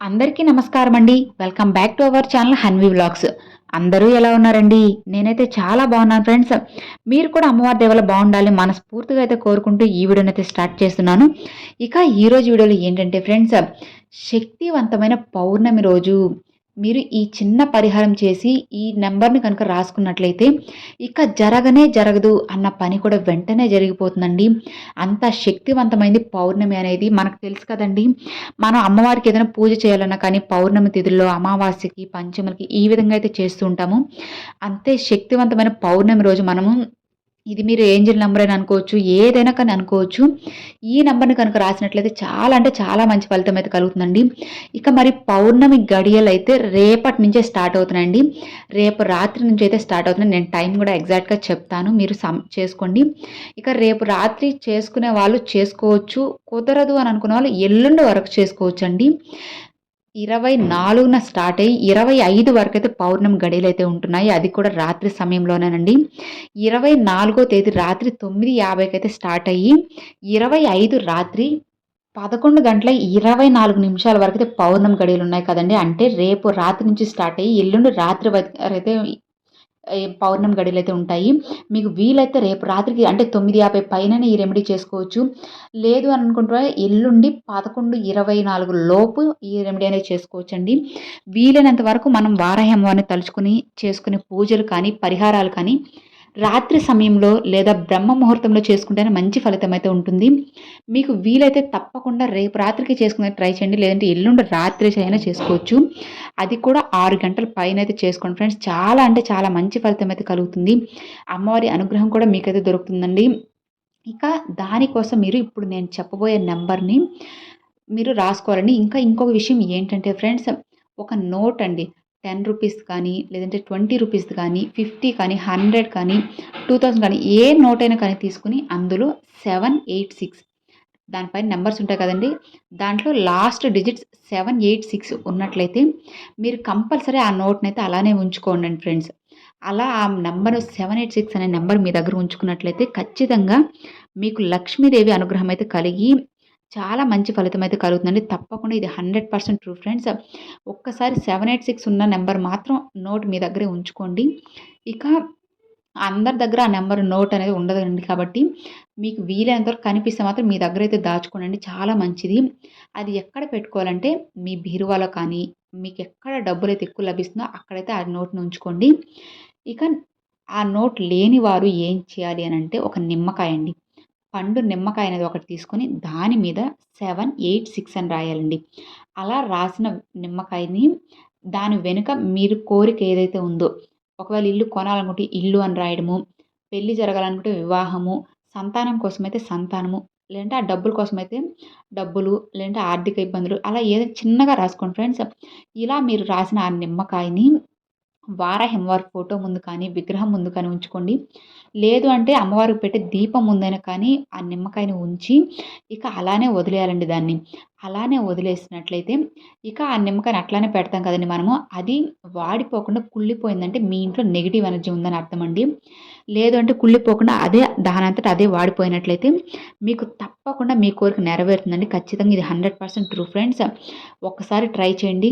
అందరికీ నమస్కారం అండి welcome back to our channel Hanvi vlogs అందరూ ఎలా ఉన్నారండి? నేనైతే చాలా బాగున్నాను ఫ్రెండ్స్ మీరు కూడా అమ్మవారి దేవల బాగుండాలి మనస్ఫూర్తిగా అయితే కోరుకుంటూ ఈ వీడియోని అయితే స్టార్ట్ చేస్తున్నాను. ఇక ఈరోజు వీడియోలో ఏంటంటే ఫ్రెండ్స్ శక్తివంతమైన పౌర్ణమి రోజు. మీరు ఈ చిన్న పరిహారం చేసి ఈ నెంబర్ని కనుక రాసుకున్నట్లయితే ఇక జరగనే జరగదు అన్న పని కూడా వెంటనే జరిగిపోతుందండి. అంత శక్తివంతమైంది పౌర్ణమి అనేది మనకు తెలుసు కదండి. మనం అమ్మవారికి ఏదైనా పూజ చేయాలన్నా కానీ పౌర్ణమి తిథుల్లో అమావాస్యకి పంచములకి ఈ విధంగా అయితే చేస్తూ ఉంటాము. అంతే శక్తివంతమైన పౌర్ణమి రోజు మనము ఇది మీరు ఏంజిల్ నెంబర్ అని అనుకోవచ్చు ఏదైనా కానీ అనుకోవచ్చు. ఈ నెంబర్ని కనుక రాసినట్లయితే చాలా అంటే చాలా మంచి ఫలితం అయితే కలుగుతుందండి. ఇక మరి పౌర్ణమి గడియలు అయితే రేపటి నుంచే స్టార్ట్ అవుతున్నాయండి. రేపు రాత్రి నుంచి అయితే స్టార్ట్ అవుతున్నాయి. నేను టైం కూడా ఎగ్జాక్ట్గా చెప్తాను. మీరు సమ్ చేసుకోండి. ఇక రేపు రాత్రి చేసుకునే వాళ్ళు చేసుకోవచ్చు. కుదరదు అని అనుకునే వాళ్ళు ఎల్లుండి వరకు చేసుకోవచ్చు అండి ఇరవై నాలుగున స్టార్ట్ అయ్యి ఇరవై ఐదు వరకు అయితే పౌర్ణమి గడియలు అయితే ఉంటున్నాయి. అది కూడా రాత్రి సమయంలోనేనండి. ఇరవై నాలుగో తేదీ రాత్రి తొమ్మిది యాభైకి అయితే స్టార్ట్ అయ్యి ఇరవై ఐదు రాత్రి పదకొండు గంటల ఇరవై నాలుగు నిమిషాల వరకు అయితే పౌర్ణమి గడియలు ఉన్నాయి కదండి. అంటే రేపు రాత్రి నుంచి స్టార్ట్ అయ్యి ఎల్లుండి రాత్రి అయితే పౌర్ణమి గడియలు అయితే ఉంటాయి మీకు వీలైతే రేపు రాత్రికి అంటే తొమ్మిది యాభై పైన ఈ రెమెడీ చేసుకోవచ్చు. లేదు అని అనుకుంటే ఎల్లుండి పదకొండు ఇరవై నాలుగు లోపు ఈ రెమెడీ అనేది చేసుకోవచ్చు అండి వీలైనంత వరకు మనం వారాహ్యం తలుచుకుని చేసుకునే పూజలు కానీ పరిహారాలు కానీ రాత్రి సమయంలో లేదా బ్రహ్మ ముహూర్తంలో చేసుకుంటేనే మంచి ఫలితం అయితే ఉంటుంది. మీకు వీలైతే తప్పకుండా రేపు రాత్రికి చేసుకునే ట్రై చేయండి. లేదంటే ఎల్లుండి రాత్రి అయినా చేసుకోవచ్చు. అది కూడా ఆరు గంటల పైన అయితే చేసుకోండి ఫ్రెండ్స్. చాలా అంటే చాలా మంచి ఫలితం అయితే కలుగుతుంది. అమ్మవారి అనుగ్రహం కూడా మీకైతే దొరుకుతుందండి. ఇక దానికోసం మీరు ఇప్పుడు నేను చెప్పబోయే నెంబర్ని మీరు రాసుకోవాలండి. ఇంకా ఇంకొక విషయం ఏంటంటే ఫ్రెండ్స్ ఒక నోట్ అండి. టెన్ రూపీస్ కానీ లేదంటే ట్వంటీ రూపీస్ కానీ ఫిఫ్టీ కానీ హండ్రెడ్ కానీ టూ థౌసండ్ కానీ ఏ నోట్ అయినా కానీ తీసుకుని అందులో సెవెన్ ఎయిట్ సిక్స్. దానిపైన నెంబర్స్ ఉంటాయి కదండి. దాంట్లో last digits seven eight six ఉన్నట్లయితే మీరు కంపల్సరీ ఆ నోట్ని అయితే అలానే ఉంచుకోండి ఫ్రెండ్స్. అలా ఆ నెంబర్ సెవెన్ ఎయిట్ సిక్స్ అనే నెంబర్ మీ దగ్గర ఉంచుకున్నట్లయితే ఖచ్చితంగా మీకు లక్ష్మీదేవి అనుగ్రహం అయితే కలిగి చాలా మంచి ఫలితం అయితే కలుగుతుందండి. తప్పకుండా ఇది హండ్రెడ్ పర్సెంట్ ట్రూ ఫ్రెండ్స్. ఒక్కసారి సెవెన్ ఎయిట్ సిక్స్ ఉన్న నెంబర్ మాత్రం నోట్ మీ దగ్గరే ఉంచుకోండి. ఇక అందరి దగ్గర ఆ నెంబర్ నోట్ అనేది ఉండదండి కాబట్టి మీకు వీలైనంత వరకు కనిపిస్తే మాత్రం మీ దగ్గర అయితే దాచుకోనండి. చాలా మంచిది. అది ఎక్కడ పెట్టుకోవాలంటే మీ బీరువాలో కానీ మీకు ఎక్కడ డబ్బులు అయితే ఎక్కువ లభిస్తుందో అక్కడైతే ఆ నోట్ని ఉంచుకోండి. ఇక ఆ నోట్ లేని వారు ఏం చేయాలి అని అంటే ఒక నిమ్మకాయ అండి పండు నిమ్మకాయ అనేది ఒకటి తీసుకొని దాని మీద సెవెన్ ఎయిట్ సిక్స్ అని రాయాలండి. అలా రాసిన నిమ్మకాయని దాని వెనుక మీరు కోరిక ఏదైతే ఉందో ఒకవేళ ఇల్లు కొనాలనుకుంటే ఇల్లు అని రాయడము పెళ్ళి జరగాలనుకుంటే వివాహము సంతానం కోసమైతే సంతానము లేదంటే ఆ డబ్బుల కోసమైతే డబ్బులు లేదంటే ఆర్థిక ఇబ్బందులు అలా ఏదో చిన్నగా రాసుకోండి ఫ్రెండ్స్. ఇలా మీరు రాసిన ఆ నిమ్మకాయని వారాహి అమ్మవారి ఫోటో ముందు కానీ విగ్రహం ముందు కానీ ఉంచుకోండి. లేదు అంటే అమ్మవారికి పెట్టే దీపం ముందైనా కానీ ఆ నిమ్మకాయని ఉంచి ఇక అలానే వదిలేయాలండి దాన్ని. అలానే వదిలేసినట్లయితే ఇక ఆ నిమ్మకాయని అట్లానే పెడతాం కదండి మనము. అది వాడిపోకుండా కుళ్ళిపోయిందంటే మీ ఇంట్లో నెగిటివ్ ఎనర్జీ ఉందని అర్థం అండి. లేదు అంటే కుళ్ళిపోకుండా అదే దానంతటా అదే వాడిపోయినట్లయితే మీకు తప్పకుండా మీ కోరిక నెరవేరుతుందండి. ఖచ్చితంగా ఇది హండ్రెడ్ పర్సెంట్ ట్రూ ఫ్రెండ్స్. ఒక్కసారి ట్రై చేయండి.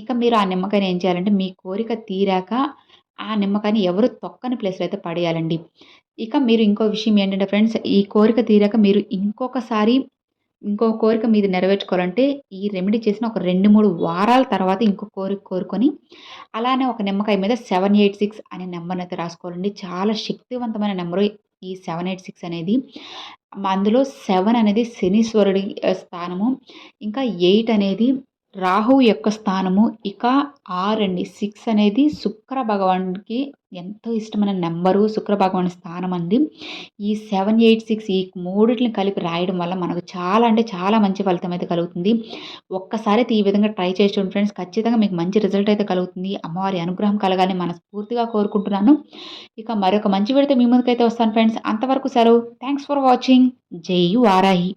ఇక మీరు ఆ నిమ్మకాయని ఏం చేయాలంటే మీ కోరిక తీరాక ఆ నిమ్మకాయని ఎవరు తొక్కని ప్లేస్లో అయితే పడేయాలండి. ఇక మీరు ఇంకో విషయం ఏంటంటే ఫ్రెండ్స్ ఈ కోరిక తీరాక మీరు ఇంకొకసారి ఇంకో కోరిక మీద నెరవేర్చుకోవాలంటే ఈ రెమెడీ చేసిన ఒక రెండు మూడు వారాల తర్వాత ఇంకో కోరిక కోరుకొని అలానే ఒక నిమ్మకాయ మీద సెవెన్ ఎయిట్ సిక్స్ అనే నెంబర్ని అయితే రాసుకోవాలండి. చాలా శక్తివంతమైన నెంబరు ఈ సెవెన్ ఎయిట్ సిక్స్ అనేది. అందులో సెవెన్ అనేది శనీశ్వరుడి స్థానము. ఇంకా ఎయిట్ అనేది రాహు యొక్క స్థానము. ఇక ఆర్ అండి సిక్స్ అనేది శుక్ర భగవాన్కి ఎంతో ఇష్టమైన నెంబరు శుక్ర భగవాన్ స్థానం అండి ఈ సెవెన్ ఎయిట్ సిక్స్ ఈ మూడిటిని కలిపి రాయడం వల్ల మనకు చాలా అంటే చాలా మంచి ఫలితం అయితే కలుగుతుంది. ఒక్కసారి అయితే ఈ విధంగా ట్రై చేసి ఫ్రెండ్స్. ఖచ్చితంగా మీకు మంచి రిజల్ట్ అయితే కలుగుతుంది. అమ్మవారి అనుగ్రహం కలగాలని మనస్ఫూర్తిగా కోరుకుంటున్నాను. ఇక మరొక మంచి విడితే మీ ముందుకైతే వస్తాను ఫ్రెండ్స్. అంతవరకు సెలవు. Thanks for watching. జై వారాహి